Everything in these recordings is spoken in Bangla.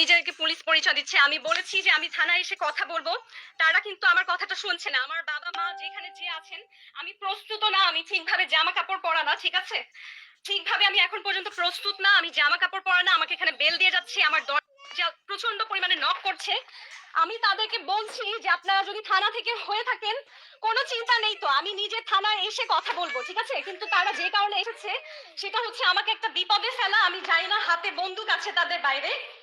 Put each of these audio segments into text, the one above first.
নিজেকে পুলিশ পরিচয় দিচ্ছে। আমি বলেছি যে আমি থানায় এসে কথা বলব। তারা কিন্তু আমার কথাটা শুনছে না। আমার বাবা মা যেখানে যে আছেন, আমি প্রস্তুত না, আমি ঠিকভাবে জামা কাপড় পরা না, ঠিক আছে? ঠিকভাবে আমি এখন পর্যন্ত প্রস্তুত না, আমি জামা কাপড় পরা না, আমাকে এখানে বেল দিয়ে যাচ্ছে, আমার দরজা প্রচণ্ড পরিমাণে নক করছে। আমি তাদেরকে বলছি যে আপনারা যদি থানা থেকে হয়ে থাকেন, কোনো চিন্তা নেই তো, আমি নিজে থানায় এসে কথা বলব, ঠিক আছে? কিন্তু তারা যে কারণে এসেছে, সেটা হচ্ছে আমাকে একটা বিপদে ফেলা, আমি জানি না হাতে বন্দুক আছে তাদের বাইরে।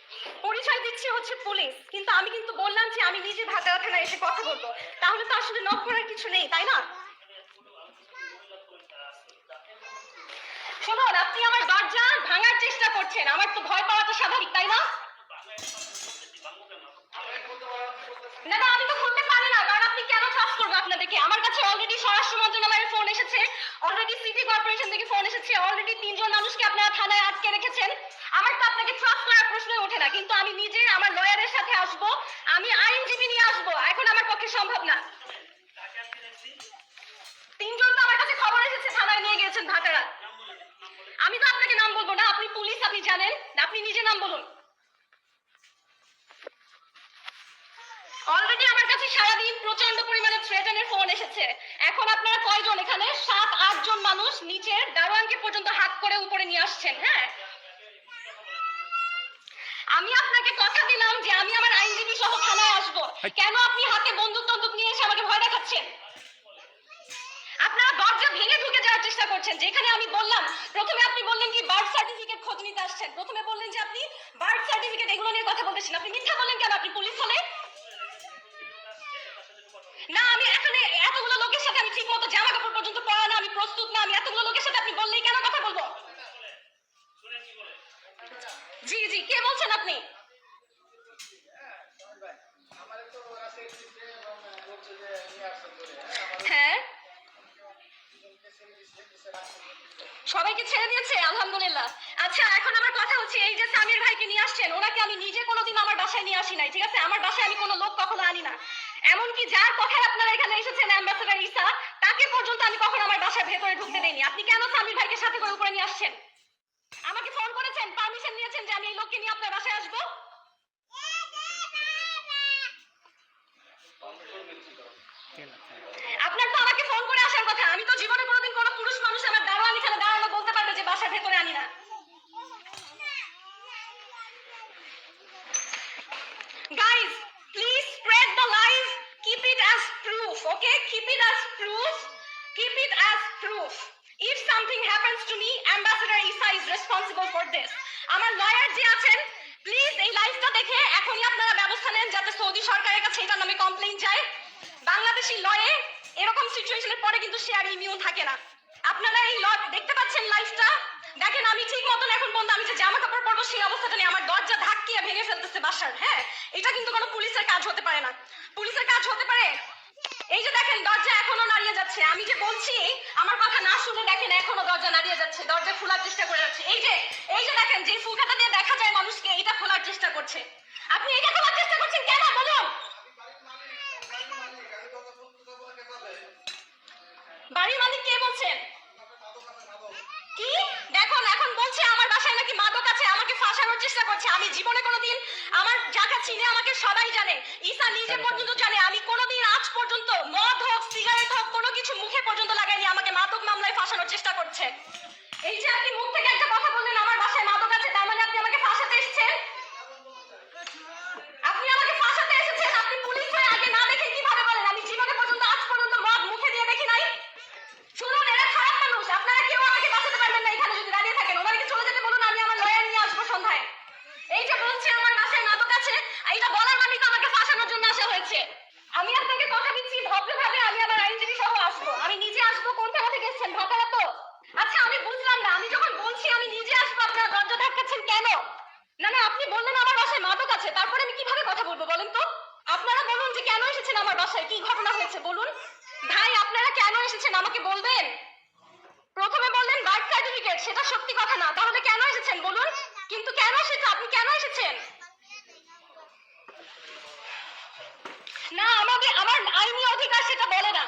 পরিচয় দিচ্ছে হচ্ছে পুলিশ। কিন্তু আমি কিন্তু বললাম যে আমি নিজে ভাটারা থানায় এসে কথা বলব। তাহলে তো আসলে নক করার কিছু নেই, তাই না? আপনি আমার দরজা ভাঙার চেষ্টা করছেন। আমার তো ভয় পাওয়াটা স্বাভাবিক, তাই না? না না, আমি তো খুলতে পারি না কারণ আপনি কেন ট্রাস্ট করব আপনাদেরকে আমার কাছে অলরেডি স্বরাষ্ট্র মন্ত্রণালয়ের ফোন এসেছে। অলরেডি সিটি কর্পোরেশন থেকে ফোন এসেছে। অলরেডি তিনজন মানুষকে আপনারা থানায় আটকে রেখেছেন। আমার তো আপনাকে ট্রাস্ট করার প্রশ্নই ওঠে না, কিন্তু আমি নিজে আমার লয়ারের সাথে আসব। আমি আইনজীবী নিয়ে আসব, এখন আমার পক্ষে সম্ভব না। তিনজন তো আমার কাছে খবর এসেছে, থানায় নিয়ে গিয়েছেন ভাটারা। আমি তো আপনাকে নাম বলব না, আপনি পুলিশ আপনি জানেন। আপনি নিজে নাম বলুন। অলরেডি আমার কাছে সারাদিন প্রচণ্ড পরিমাণে থ্রেটানের ফোন এসেছে। এখন আপনারা কয়জন এখানে? সাত আট জন মানুষ নিচের দারোয়ানকে পর্যন্ত হাত করে উপরে নিয়ে আসছেন হ্যাঁ? আমি আপনাকে কথা দিলাম যে আমি আমার আইনজীবী সহ থানায় আসব। কেন আপনি হাতে বন্দুক টন্দুক নিয়ে এসে আমাকে ভয় দেখাচ্ছেন? আপনারা দরজা ভেঙে ঢুকে যাওয়ার চেষ্টা করছেন। যেখানে আমি বললাম প্রথমে আপনি বললেন কি বার্থ সার্টিফিকেট খোঁজ নিতে আসছেন। প্রথমে বললেন যে আপনি বার্থ সার্টিফিকেট এগুলো নিয়ে কথা বলতেছেন। আপনি মিথ্যা বললেন কেন? আপনি পুলিশ হলে না, আমি এখানে এতগুলো লোকের সাথে আমি ঠিক মতো জামা কাপড় পর্যন্ত পরা না, আমি প্রস্তুত না, আমি এতগুলো লোকের সাথে আপনি বললেই কেন কথা বলব? জি জি, কে বলছেন আপনি? হ্যাঁ। সবাইকে ছেড়ে দিয়েছে, আলহামদুলিল্লাহ। আচ্ছা এখন আমার কথা হচ্ছে এই যে সামির ভাইকে নিয়ে আসছেন, ওনাকে আমি নিজে কোনোদিন আমার বাসায় নিয়ে আসি নাই, ঠিক আছে? আমার বাসায় আমি কোনো লোক কখনো আনি না। এমনকি যার কথায় আপনারা এখানে এসেছেন অ্যাম্বাসেডার ইসা তাকে পর্যন্ত আমি কখনো আমার বাসার ভেতরে ঢুকতে দেইনি। আপনি কেন সামির ভাইকে সাথে করে উপরে নিয়ে আসছেন? আমাকে ফোন করেছেন পারমিশন নিয়েছেন যে আমি এই লোককে নিয়ে আপনার বাসায় আসব? আপনার তো আমাকে ফোন করে আসার কথা। আমি তো জীবনে কোনোদিন কোনো পুরুষ মানুষ আমার দারোয়ান এখানে দাঁড়ানো বলতে পারবে যে বাসার ভেতরে আনি না guys please spread the lies keep it as proof okay, keep it as proof. Keep it as proof. If something happens to me, ambassador isa is responsible for this. আমার লয়ার যে আছেন প্লিজ এই লাইভটা দেখে এখনই আপনারা ব্যবস্থা নেন যাতে সৌদি সরকারের কাছে এটার নামে কমপ্লেইন যায়। বাংলাদেশি লয়ে এরকম সিচুয়েশনের পরে কিন্তু সে আর ইমিউন থাকে না। আপনারা এই ল দেখতে পাচ্ছেন লাইভটা দেখেন, আমি ঠিক মতন এখন বন্ধু, আমি যে জামা কাপড় পরবো, সেই অবস্থাটা নিয়ে আমার দরজা ধাক্কিয়ে ভেঙে ফেলতেছে বাসার হ্যাঁ? এটা কিন্তু কোনো পুলিশের কাজ হতে পারে না। পুলিশের কাজ হতে পারে এই যে দেখেন, দরজা এখনও নাড়িয়ে যাচ্ছে। আমি যে বলছি, আমার কথা না শুনে দেখেন এখনও দরজা নাড়িয়ে যাচ্ছে, দরজা খোলার চেষ্টা করে যাচ্ছে। এই যে এই যে দেখেন, যে ফুলকাটা দিয়ে দেখা যায় মানুষকে, এটা খোলার চেষ্টা করছে। আপনি এটা খোলার চেষ্টা করছেন কেন বলুন বাড়ির মালিক কে বলছেন কি দেখুন এখন বলছে আমার বাসায় নাকি মাদক আছে চেষ্টা করছে আমি জীবনে কোনোদিন আমার যাকে চিনে আমাকে সবাই জানে। ঈশা নিজে পর্যন্ত জানে আমি কোনোদিন আজ পর্যন্ত মদ হোক সিগারেট হোক কোনো কিছু মুখে পর্যন্ত লাগাইনি আমাকে মাতক মামলায় ফাঁসানোর চেষ্টা করছে। এই যে আপনি মুখ থেকে একটা কথা বললেন আমার বাসায় মাদক আছে তার মানে আপনি আমাকে ফাঁসাতে এসেছেন আপনি আমাকে ফাঁসাতে এসেছেন আপনি পুলিশ হয়ে আগে না দেখে কীভাবে বলেন আমি জীবনে পর্যন্ত আজ পর্যন্ত মদ মুখে দিয়ে দেখি নাই শুনুন এরা খারাপ মানুষ আপনারা কেউ আমাকে বাঁচাতে পারবেন না এখানে যদি দাঁড়িয়ে থাকেন ওনাকে চলে যেতে বলুন আমি আমার লয়ার নিয়ে আসব সন্ধ্যায় এই যে বলছে আমার বাসায় নাটক আছে এইটা বলার মানে তো আমাকে ফাঁসানোর জন্য আসা হয়েছে আমি আপনাকে কথা দিচ্ছি ভদ্রভাবে আমি আমার আইনজীবী সহ আসব আমি নিজে আসব কোন থানা থেকে এসেছেন ভাতারা তো আচ্ছা আমি বুঝলাম না আমি যখন বলছি আমি নিজে আসব আপনারা দরজা ধাক্কাচ্ছেন কেন না না আপনি বললেন আমার বাসায় মাদক আছে তারপরে আমি কীভাবে কথা বলব বলেন তো আপনারা বলুন যে কেন এসেছেন আমার বাসায়? কি ঘটনা হয়েছে বলুন? ভাই, আপনারা কেন এসেছেন? আমাকে বলবেন? প্রথমে বললেন বার্থ সার্টিফিকেট, সেটা সত্যি কথা না। তাহলে কেন এসেছেন বলুন? কিন্তু কেন এসেছেন আপনি কেন এসেছেন? না আমাদের আমার আইনি অধিকার সেটা বলে না।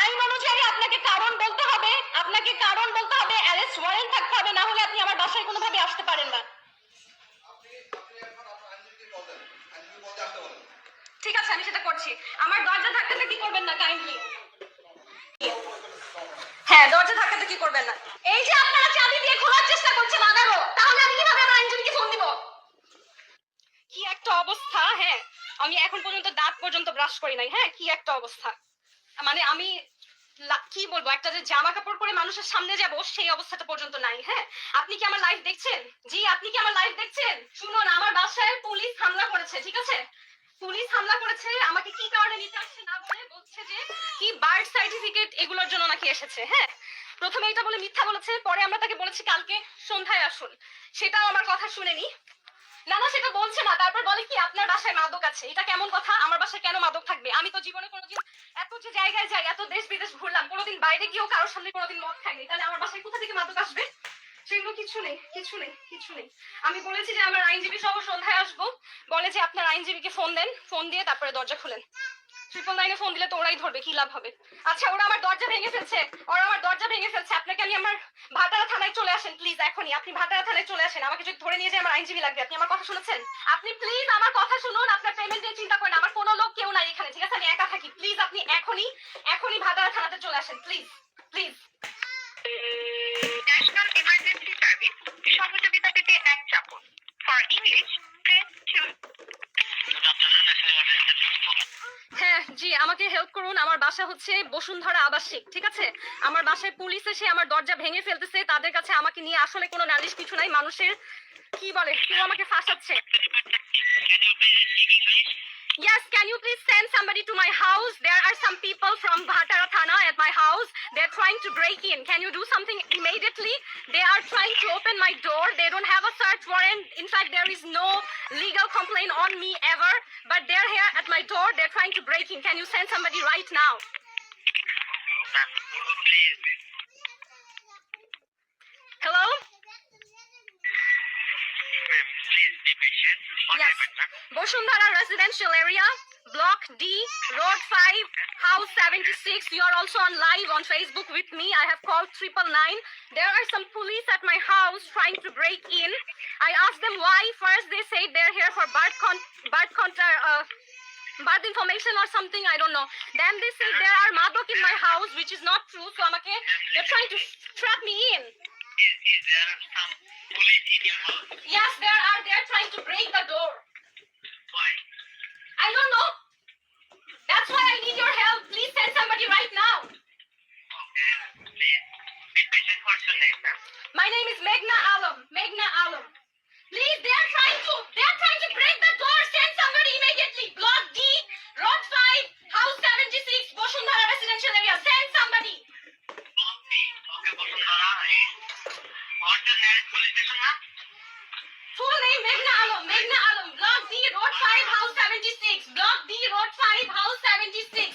আইন অনুযায়ী আপনাকে কারণ বলতে হবে। আপনাকে কারণ বলতে হবে, অ্যারেস্ট ওয়ারেন্ট থাকতে হবে, না হলে আপনি আমার বাসায় কোনোভাবে আসতে পারেন না। আছে, আমি সেটা করছি। আমার দরজা ধাক্কাতে কি করবেন না কাইন্ডলি হ্যাঁ দরজা ধাক্কাতে কি করবেন না। এই যে আপনারা চাবি দিয়ে খোলার চেষ্টা করছেন আবারও তাহলে আমি কীভাবে আমার আইনজীবীকে ফোন দিব? কি একটা অবস্থা হ্যাঁ? আমি এখন পর্যন্ত দাঁত পর্যন্ত ব্রাশ করি নাই হ্যাঁ? কি একটা অবস্থা। মানে আমি কি বলব, একটা যে জামা কাপড় পরে মানুষের সামনে যাব, সেই অবস্থাটা পর্যন্ত নাই হ্যাঁ? আপনি কি আমার লাইভ দেখছেন? জি, আপনি কি আমার লাইভ দেখছেন? শুনুন, আমার বাসায় পুলিশ হামলা করেছে, ঠিক আছে? পুলিশ হামলা করেছে, আমাকে কি কারণে নিতে আসছে না বলে বলছে যে, কি বার্থ সার্টিফিকেট এগুলোর জন্য নাকি এসেছে হ্যাঁ? প্রথমে এটা বলে মিথ্যা বলেছে, পরে আমরা তাকে বলেছি কালকে সন্ধ্যায় আসুন। সেটাও আমার কথা শুনেনি। না না, সেটা বলছে না। তারপর বলে কি, আপনার বাসায় মাদক আছে। এটা কেমন কথা? আমার বাসায় কেন মাদক থাকবে? আমি তো জীবনে কোনোদিন এত যে জায়গায় যাই, এত দেশ বিদেশ ঘুরলাম, কোনোদিন বাইরে গিয়েও কারোর সামনে কোনোদিন মদ খাইনি। তাহলে আমার বাসায় কোথা থেকে মাদক আসবে? সেগুলো কিছু নেই কিছু নেই কিছু নেই। আমি বলেছি যে আমার আইনজীবী সহ সন্ধ্যায় আসব। বলে যে আপনার আইনজীবীকে ফোন দেন, ফোন দিয়ে তারপরে দরজা খুলেন। ট্রিপল নাইনে ফোন দিলে তো ওরাই ধরবে, কি লাভ হবে? আচ্ছা ওরা আমার দরজা ভেঙে ফেলছে, ওরা আমার দরজা ভেঙে ফেলছে। আপনাকে আমি আমার ভাতারা থানায় চলে আসেন? প্লিজ এখনই। আপনি ভাতারা থানায় চলে আসেন। আমাকে যদি ধরে নিয়ে যায় আমার আইনজীবী লাগবে। আপনি আমার কথা শুনেছেন? আপনি প্লিজ আমার কথা শুনুন, আপনার পেমেন্টের চিন্তা করেন আমার কোনো লোক কেউ নাই এখানে, ঠিক আছে? আমি একা থাকি। প্লিজ আপনি এখনই এখনই ভাটারা থানাতে চলে আসেন প্লিজ সহযোগিতা পেতে এক চাপুন ফর ইংলিশ প্রেস টু হ্যাঁ জি আমাকে হেল্প করুন আমার বাসা হচ্ছে বসুন্ধরা আবাসিক ঠিক আছে আমার বাসায় পুলিশ এসে আমার দরজা ভেঙে ফেলতেছে তাদের কাছে আমাকে নিয়ে আসলে কোনো নালিশ কিছু নাই মানুষের কি বলে কেউ আমাকে ফাঁসাচ্ছে Yes, can you please send somebody to my house? There are some people from Bhatara Thana at my house. They're trying to break in. Can you do something immediately? Send somebody right now? Hello? Yes. Bosundhara Residential Area, Block D, Road 5, House 76. You are also on live on Facebook with me. I have called triple nine. There are some police at my house trying to break in. I asked them why. First, they say they're here for birth con birth con uh, birth information or something. I don't know. Then they say there are madok in my house, which is not true. So amake they're trying to trap me in. Yes, there are. They're trying to break the door. why I don't know. That's why I need your help. Please send somebody right now. My name is. Meghna Alam. Meghna. Block D, Road 5, House 76. Block D, Road 5, House 76.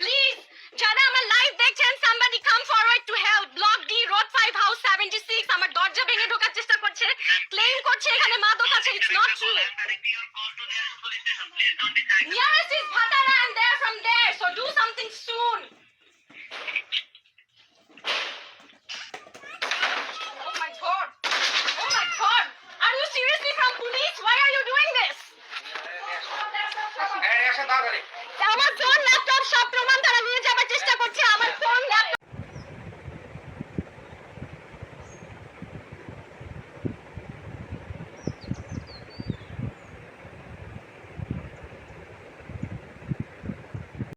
Please, যারা আমার লাইভ দেখছেন somebody come forward to help. Block D, Road 5, House 76. আমার দরজা ভেঙে ঢোকার চেষ্টা করছে। ক্লেম করছে এখানে মাদক আছে। It's not true. Nearest is Bhatara and they're from there. So do something soon. Oh my god. Oh my god. Are you seriously from police? Why are you doing this? আমার ফোন ল্যাপটপ সব প্রমাণ তারা নিয়ে যাবার চেষ্টা করছে। আমার ফোন ল্যাপটপ